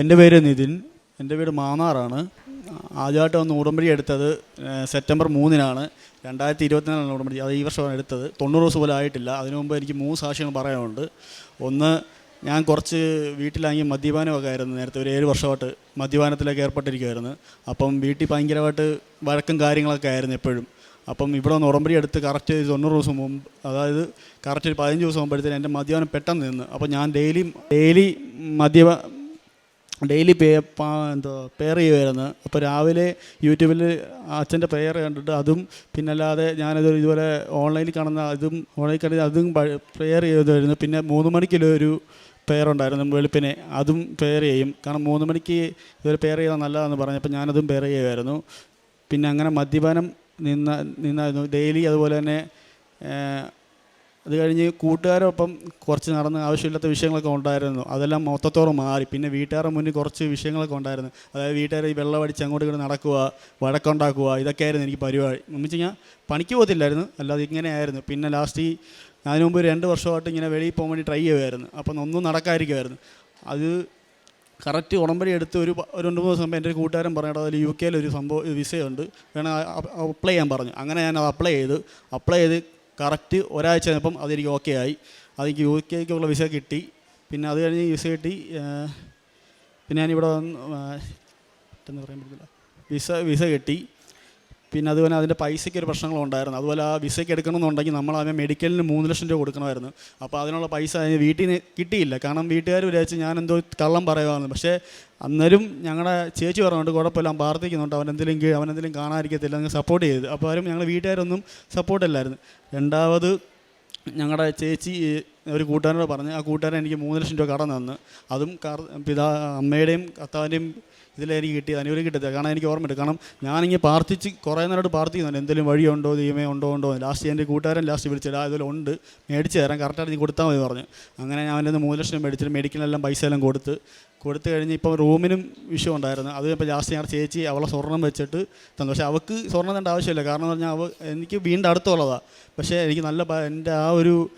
എന്റെ പേര് നിതിൻ. എന്റെ വീട് മാന്നാറാണ്. ആദ്യമായിട്ട് വന്ന് ഉടമ്പടി എടുത്തത് സെപ്റ്റംബർ മൂന്നിനാണ്. രണ്ടായിരത്തി ഇരുപത്തിനാലാണ് ഉടമ്പടി അത് ഈ വർഷമാണ് എടുത്തത്. തൊണ്ണൂറ് ദിവസം പോലും ആയിട്ടില്ല. അതിനു മുമ്പ് എനിക്ക് മൂന്ന് സാക്ഷ്യങ്ങൾ പറയാനുണ്ട്. ഒന്ന് ഞാൻ കുറച്ച് വീട്ടിലാങ്ങി മദ്യപാനമൊക്കെ ആയിരുന്നു നേരത്തെ. ഒരു ഏഴ് വർഷമായിട്ട് മദ്യപാനത്തിലൊക്കെ ഏർപ്പെട്ടിരിക്കുമായിരുന്നു അപ്പം വീട്ടിൽ ഭയങ്കരമായിട്ട് വഴക്കും കാര്യങ്ങളൊക്കെ ആയിരുന്നു എപ്പോഴും. അപ്പം ഇവിടെ ഒന്ന് ഉടമ്പടി എടുത്ത് കറക്റ്റ് തൊണ്ണൂറ് ദിവസം മുമ്പ് അതായത് കറക്റ്റ് ഒരു പതിനഞ്ച് ദിവസം മുമ്പാഴത്തേന് എന്റെ മദ്യപാനം പെട്ടെന്ന് നിന്ന്. അപ്പോൾ ഞാൻ ഡെയിലി ഡെയിലി മദ്യപ ഡെയിലി പേ എന്തോ പെയർ ചെയ്യുമായിരുന്നു അപ്പോൾ രാവിലെ യൂട്യൂബിൽ അച്ഛന്റെ പെയർ കണ്ടിട്ട് അതും പിന്നല്ലാതെ ഞാനത് ഇതുപോലെ ഓൺലൈനിൽ കാണുന്ന അതും ഓൺലൈനിൽ കണ്ടത് അതും പെയർ ചെയ്തായിരുന്നു. പിന്നെ മൂന്ന് മണിക്കിലോ ഒരു പെയർ ഉണ്ടായിരുന്നു വെളുപ്പിനെ. അതും പെയർ ചെയ്യും. കാരണം മൂന്ന് മണിക്ക് ഇതുപോലെ പെയർ ചെയ്താൽ നല്ലതാണെന്ന് പറഞ്ഞപ്പോൾ ഞാനതും പെയർ ചെയ്യുമായിരുന്നു പിന്നെ അങ്ങനെ മദ്യപാനം നിന്ന നിന്നായിരുന്നു. ഡെയിലി അതുപോലെ തന്നെ അത് കഴിഞ്ഞ് കൂട്ടുകാരൊപ്പം കുറച്ച് നടന്ന് ആവശ്യമില്ലാത്ത വിഷയങ്ങളൊക്കെ ഉണ്ടായിരുന്നു. അതെല്ലാം മൊത്തത്തോടെ മാറി. പിന്നെ വീട്ടുകാരുടെ മുന്നിൽ കുറച്ച് വിഷയങ്ങളൊക്കെ ഉണ്ടായിരുന്നു. അതായത് വീട്ടുകാർ ഈ വെള്ളം അടിച്ച് അങ്ങോട്ട് ഇങ്ങോട്ട് നടക്കുക വഴക്കുണ്ടാക്കുക ഇതൊക്കെയായിരുന്നു എനിക്ക് പരിപാടി. എന്ന് വെച്ച് കഴിഞ്ഞാൽ പണിക്ക് പോകത്തില്ലായിരുന്നു. അല്ലാതെ ഇങ്ങനെയായിരുന്നു. പിന്നെ ലാസ്റ്റ് ഈ അതിനു മുമ്പ് രണ്ട് വർഷമായിട്ട് ഇങ്ങനെ വെളിയിൽ പോകാൻ വേണ്ടി ട്രൈ ചെയ്യുമായിരുന്നു അപ്പം ഒന്നും നടക്കാതിരിക്കുമായിരുന്നു അത് കറക്റ്റ് ഉടമ്പടി എടുത്ത് ഒരു രണ്ട് മൂന്ന് ദിവസം എന്റെ ഒരു കൂട്ടുകാരൻ പറഞ്ഞിട്ട് അതിൽ യു കെയിൽ ഒരു സംഭവം വിസയുണ്ട് വേണം അപ്ലൈ ചെയ്യാൻ പറഞ്ഞു. അങ്ങനെ ഞാൻ അത് അപ്ലൈ ചെയ്ത് അപ്ലൈ ചെയ്ത് കറക്റ്റ് ഒരാഴ്ച കഴിഞ്ഞപ്പം അതെനിക്ക് ഓക്കെ ആയി. അതെനിക്ക് യു കെക്കുള്ള വിസ കിട്ടി. പിന്നെ അത് കഴിഞ്ഞ് വിസ കിട്ടി പിന്നെ ഞാനിവിടെ വന്ന് പറയാൻ പറ്റില്ല വിസ വിസ കിട്ടി. പിന്നെ അതുപോലെ അതിന്റെ പൈസയ്ക്ക് ഒരു പ്രശ്നങ്ങളുണ്ടായിരുന്നു അതുപോലെ ആ വിസയ്ക്ക് എടുക്കണമെന്നുണ്ടെങ്കിൽ നമ്മൾ അതിന് മെഡിക്കലിന് മൂന്ന് ലക്ഷം രൂപ കൊടുക്കണമായിരുന്നു. അപ്പോൾ അതിനുള്ള പൈസ അതിന് വീട്ടിൽ നിന്ന് കിട്ടിയില്ല. കാരണം വീട്ടുകാർ വിചാരിച്ച് ഞാൻ എന്തോ കള്ളം പറയുമായിരുന്നു പക്ഷേ അന്നേരം ഞങ്ങളുടെ ചേച്ചി പറഞ്ഞുകൊണ്ട് കുഴപ്പമില്ല അവൻ പ്രാർത്ഥിക്കുന്നുണ്ട്. അവൻ കീഴ് അവൻ എന്തെങ്കിലും കാണാതിരിക്കത്തില്ല അങ്ങ് സപ്പോർട്ട് ചെയ്ത്. അപ്പോൾ ആരും ഞങ്ങളുടെ വീട്ടുകാരൊന്നും സപ്പോർട്ടില്ലായിരുന്നു രണ്ടാമത് ഞങ്ങളുടെ ചേച്ചി ഒരു കൂട്ടുകാരനോട് പറഞ്ഞ് ആ കൂട്ടുകാരൻ എനിക്ക് മൂന്ന് ലക്ഷം രൂപ കടം തന്നു. അതും പിതാ അമ്മയുടെയും കർത്താവിന്റെയും ഇതിലെനിക്ക് കിട്ടിയത് അനുകൂലം കിട്ടിയത് കാരണം എനിക്ക് ഓർമ്മയുണ്ട്. കാരണം ഞാനിങ്ങനെ പ്രാർത്ഥിച്ച് കുറേ നേരമായിട്ട് പ്രാർത്ഥിക്കുന്നുണ്ട്. എന്തെങ്കിലും വഴിയുണ്ടോ ദൈവമേ? ഉണ്ടോ ഉണ്ടോ? ലാസ്റ്റ് എന്റെ കൂട്ടുകാരൻ ലാസ്റ്റ് വിളിച്ചിട്ട് അതുപോലെ ഉണ്ട്. മേടിച്ച് തരാം. കറക്റ്റായിട്ട് നീ കൊടുത്താൽ മതി പറഞ്ഞു. അങ്ങനെ ഞാൻ എന്റെ മൂന്ന് ലക്ഷം മേടിച്ചിട്ട് മെഡിക്കലെല്ലാം പൈസ എല്ലാം കൊടുത്ത് കൊടുത്തു കഴിഞ്ഞ് ഇപ്പം റൂമിനും വിഷയം ഉണ്ടായിരുന്നു. അത് ഇപ്പോൾ ലാസ്റ്റ് ഞാൻ ചേച്ചി അവളെ സ്വർണം വെച്ചിട്ട് തന്നു. പക്ഷേ അവൾക്ക് സ്വർണം തന്നെ ആവശ്യമില്ല. കാരണം എന്ന് പറഞ്ഞാൽ അവ എനിക്ക് വീണ്ടും അടുത്തുള്ളതാണ് പക്ഷേ എനിക്ക് നല്ല എന്റെ ആ ഒരു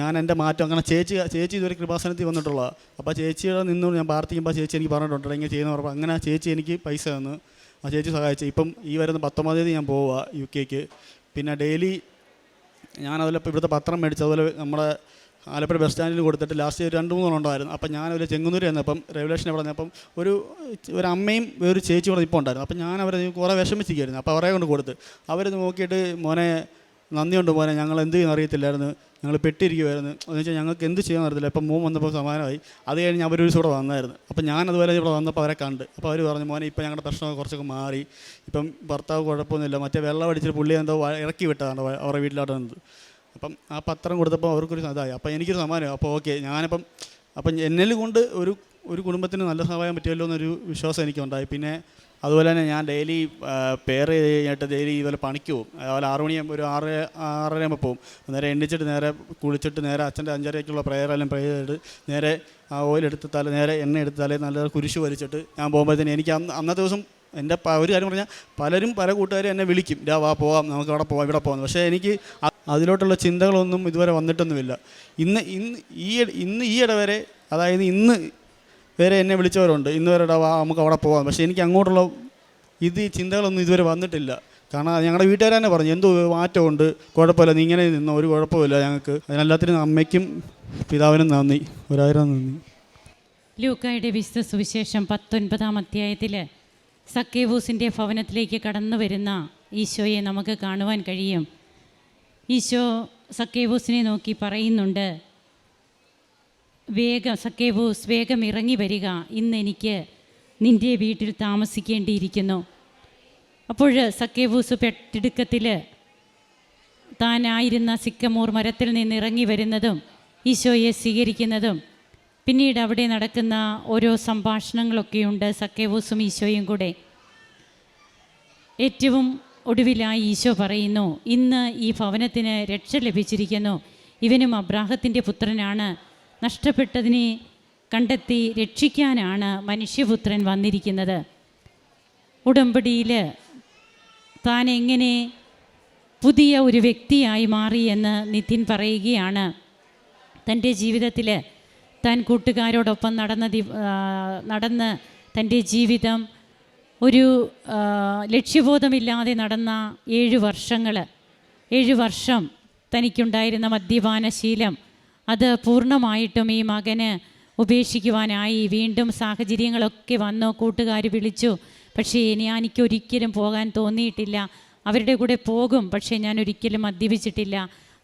ഞാൻ എന്റെ മാറ്റം. അങ്ങനെ ചേച്ചി ചേച്ചി ഇതുവരെ കൃപാസനത്തിൽ വന്നിട്ടുള്ള അപ്പോൾ ചേച്ചിയുടെ നിന്ന് ഞാൻ പ്രാർത്ഥിക്കുമ്പോൾ ചേച്ചി എനിക്ക് പറഞ്ഞിട്ടുണ്ട് ഇങ്ങനെ ചെയ്യുന്ന പറഞ്ഞപ്പോൾ അങ്ങനെ ചേച്ചി എനിക്ക് പൈസ തന്നു ആ ചേച്ചി സഹായിച്ചു. ഇപ്പം ഈ വരുന്ന പത്തൊമ്പതാം തീയതി ഞാൻ പോവുക യു കെക്ക് പിന്നെ ഡെയിലി ഞാൻ അതിൽ ഇപ്പോൾ ഇവിടുത്തെ പത്രം മേടിച്ച് അതുപോലെ നമ്മുടെ ആലപ്പുഴ ബസ് സ്റ്റാൻഡിൽ കൊടുത്തിട്ട് ലാസ്റ്റ് ഒരു രണ്ട് മൂന്നെണ്ണം ഉണ്ടായിരുന്നു. അപ്പം ചെങ്ങന്നൂർ ചെന്നപ്പം റെവലേഷൻ അവിടെ അപ്പം ഒരു ഒരു അമ്മയും ഒരു ചേച്ചി കൂടെ ഇപ്പോൾ ഉണ്ടായിരുന്നു. അപ്പം ഞാൻ അവരെ കുറേ വിഷമിച്ചിരിക്കുമായിരുന്നു അപ്പോൾ അവരെ കൊണ്ട് കൊടുത്ത്. അവർ നോക്കിയിട്ട് മോനെ നന്ദിയുണ്ട് പോലെ ഞങ്ങൾ എന്ത് ചെയ്യുന്ന അറിയത്തില്ലായിരുന്നു. ഞങ്ങൾ പെട്ടിരിക്കുമായിരുന്നു എന്ന് വെച്ചാൽ ഞങ്ങൾക്ക് എന്ത് ചെയ്യാൻ അറിയത്തില്ല. ഇപ്പം മോൻ വന്നപ്പോൾ സമാനമായി അത് കഴിഞ്ഞ് ദിവസം ഇവിടെ വന്നായിരുന്നു. അപ്പോൾ ഞാൻ അതുപോലെ ഇവിടെ വന്നപ്പോൾ അവരെ കണ്ട്. അപ്പോൾ അവർ പറഞ്ഞു മോനെ ഇപ്പം ഞങ്ങളുടെ പ്രശ്നമൊക്കെ കുറച്ചൊക്കെ മാറി. ഇപ്പം ഭർത്താവ് കുഴപ്പമൊന്നുമില്ല. മറ്റേ വെള്ളം അടിച്ചിട്ട് പുള്ളി എന്തോ ഇറക്കി വിട്ടതാണ് അവരുടെ വീട്ടിലോട്ട് വന്നത്. അപ്പം ആ പത്രം കൊടുത്തപ്പോൾ അവർക്കൊരു ഇതായി. അപ്പോൾ എനിക്കൊരു സമാനം അപ്പോൾ ഓക്കെ ഞാനിപ്പം അപ്പം എന്നിൽ കൊണ്ട് ഒരു ഒരു കുടുംബത്തിന് നല്ല സഹായം പറ്റുമല്ലോ എന്നൊരു വിശ്വാസം എനിക്കുണ്ടായി. പിന്നെ അതുപോലെ തന്നെ ഞാൻ ഡെയിലി പെയർ കഴിഞ്ഞിട്ട് ഡെയിലി ഇതുപോലെ പണിക്ക് പോകും. അതുപോലെ ആറ് മണി ഒരു ആറ് ആറര ആകുമ്പോൾ പോകും. നേരെ എണ്ണിച്ചിട്ട് നേരെ കുളിച്ചിട്ട് നേരെ അച്ഛന്റെ അഞ്ചരയ്ക്കുള്ള പ്രയറെല്ലാം പ്രേ ചെയ്തിട്ട് നേരെ ആ ഓയിലെടുത്ത് തല നേരെ എണ്ണ എടുത്ത് തലേ നല്ല കുരിശ് വലിച്ചിട്ട് ഞാൻ പോകുമ്പോഴത്തേന് എനിക്ക് അന്ന് അന്നത്തെ ദിവസം എന്റെ ഒരു കാര്യം പറഞ്ഞാൽ പലരും പല കൂട്ടുകാരും എന്നെ വിളിക്കും. ഇതാ വാ പോവാം. നമുക്ക് അവിടെ പോവാം ഇവിടെ പോകാം പക്ഷേ എനിക്ക് അതിലോട്ടുള്ള ചിന്തകളൊന്നും ഇതുവരെ വന്നിട്ടൊന്നുമില്ല. ഇന്ന് ഇന്ന് ഈ ഇന്ന് ഈ ഇട വരെ അതായത് ഇന്ന് വരെ എന്നെ വിളിച്ചവരുണ്ട്. ഇന്ന് വരെ നമുക്ക് അവിടെ പോകാം പക്ഷേ എനിക്ക് അങ്ങോട്ടുള്ള ഇത് ഈ ചിന്തകളൊന്നും ഇതുവരെ വന്നിട്ടില്ല. കാരണം ഞങ്ങളുടെ വീട്ടുകാർ തന്നെ പറഞ്ഞു എന്തോ മാറ്റമുണ്ട്? കുഴപ്പമില്ല. നീ ഇങ്ങനെ നിന്ന? ഒരു കുഴപ്പമില്ല ഞങ്ങൾക്ക് അതിനെല്ലാത്തിനും അമ്മയ്ക്കും പിതാവിനും നന്ദി. ഒരായിരം നന്ദി. ലൂക്കായുടെ വിശുദ്ധ സുവിശേഷം പത്തൊൻപതാം അധ്യായത്തിൽ സക്കേവൂസിന്റെ ഭവനത്തിലേക്ക് കടന്നു വരുന്ന ഈശോയെ നമുക്ക് കാണുവാൻ കഴിയും. ഈശോ സക്കേവൂസിനെ നോക്കി പറയുന്നുണ്ട് വേഗം സക്കേവൂസ് വേഗം ഇറങ്ങി വരിക. ഇന്ന് എനിക്ക് നിന്റെ വീട്ടിൽ താമസിക്കേണ്ടിയിരിക്കുന്നു. അപ്പോൾ സക്കേവൂസ് പെട്ടിടുക്കത്തിൽ താനായിരുന്ന സിക്കമൂർ മരത്തിൽ നിന്ന് ഇറങ്ങി വരുന്നതും ഈശോയെ സ്വീകരിക്കുന്നതും പിന്നീട് അവിടെ നടക്കുന്ന ഓരോ സംഭാഷണങ്ങളൊക്കെയുണ്ട് സക്കേവൂസും ഈശോയും കൂടെ. ഏറ്റവും ഒടുവിലായി ഈശോ പറയുന്നു ഇന്ന് ഈ ഭവനത്തിന് രക്ഷ ലഭിച്ചിരിക്കുന്നു. ഇവനും അബ്രാഹത്തിന്റെ പുത്രനാണ്. നഷ്ടപ്പെട്ടതിനെ കണ്ടെത്തി രക്ഷിക്കാനാണ് മനുഷ്യപുത്രൻ വന്നിരിക്കുന്നത്. ഉടമ്പടിയിൽ താൻ എങ്ങനെ പുതിയ ഒരു വ്യക്തിയായി മാറിയെന്ന് നിതിൻ പറയുകയാണ്. തന്റെ ജീവിതത്തിൽ താൻ കൂട്ടുകാരോടൊപ്പം നടന്ന നടന്ന് തന്റെ ജീവിതം ഒരു ലക്ഷ്യബോധമില്ലാതെ നടന്ന ഏഴ് വർഷങ്ങൾ ഏഴ് വർഷം തനിക്കുണ്ടായിരുന്ന മദ്യപാന ശീലം അത് പൂർണമായിട്ടും ഈ മകന് ഉപേക്ഷിക്കുവാനായി വീണ്ടും സാഹചര്യങ്ങളൊക്കെ വന്നു. കൂട്ടുകാർ വിളിച്ചു പക്ഷേ ഞാൻ എനിക്ക് ഒരിക്കലും പോകാൻ തോന്നിയിട്ടില്ല. അവരുടെ കൂടെ പോകും. പക്ഷേ ഞാൻ ഒരിക്കലും മദ്യപിച്ചിട്ടില്ല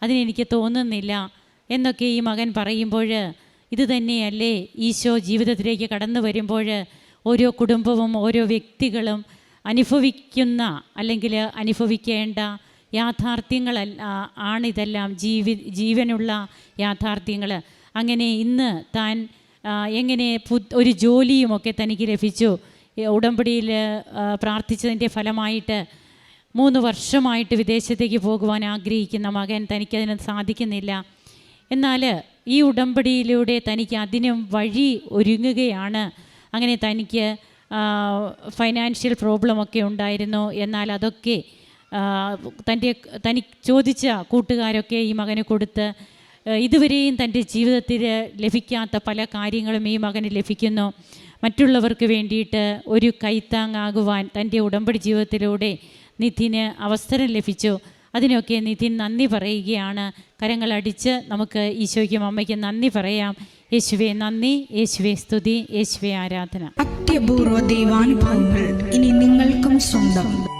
അതിനെനിക്ക് തോന്നുന്നില്ല. എന്നൊക്കെ ഈ മകൻ പറയുമ്പോൾ ഇത് തന്നെയല്ലേ ഈശോ ജീവിതത്തിലേക്ക് കടന്നു വരുമ്പോൾ ഓരോ കുടുംബവും ഓരോ വ്യക്തികളും അനുഭവിക്കുന്ന അല്ലെങ്കിൽ അനുഭവിക്കേണ്ട യാഥാർത്ഥ്യങ്ങൾ ആണിതെല്ലാം ജീവി ജീവനുള്ള യാഥാർത്ഥ്യങ്ങൾ അങ്ങനെ ഇന്ന് താൻ എങ്ങനെ ഒരു ജോലിയുമൊക്കെ തനിക്ക് ലഭിച്ചു. ഉടമ്പടിയിൽ പ്രാർത്ഥിച്ചതിന്റെ ഫലമായിട്ട് മൂന്ന് വർഷമായിട്ട് വിദേശത്തേക്ക് പോകുവാൻ ആഗ്രഹിക്കുന്ന മകൻ തനിക്കതിന് സാധിക്കുന്നില്ല. എന്നാൽ ഈ ഉടമ്പടിയിലൂടെ തനിക്ക് അതിനും വഴി ഒരുങ്ങുകയാണ്. അങ്ങനെ തനിക്ക് ഫൈനാൻഷ്യൽ പ്രോബ്ലമൊക്കെ ഉണ്ടായിരുന്നു. എന്നാൽ അതൊക്കെ തന്റെ തനി ചോദിച്ച കൂട്ടുകാരൊക്കെ ഈ മകന് കൊടുത്ത് ഇതുവരെയും തന്റെ ജീവിതത്തിൽ ലഭിക്കാത്ത പല കാര്യങ്ങളും ഈ മകന് ലഭിക്കുന്നു. മറ്റുള്ളവർക്ക് വേണ്ടിയിട്ട് ഒരു കൈത്താങ്ങാകുവാൻ തന്റെ ഉടമ്പടി ജീവിതത്തിലൂടെ നിധിന് അവസരം ലഭിച്ചു. അതിനൊക്കെ നിധിൻ നന്ദി പറയുകയാണ്. കരങ്ങളടിച്ച് നമുക്ക് ഈശോയ്ക്കും അമ്മയ്ക്കും നന്ദി പറയാം. യേശുവെ നന്ദി. യേശുവെ സ്തുതി. യേശുവെ ആരാധന. അത്യപൂർവ ദൈവാനുഭവങ്ങൾ ഇനി നിങ്ങൾക്കും സ്വന്തം.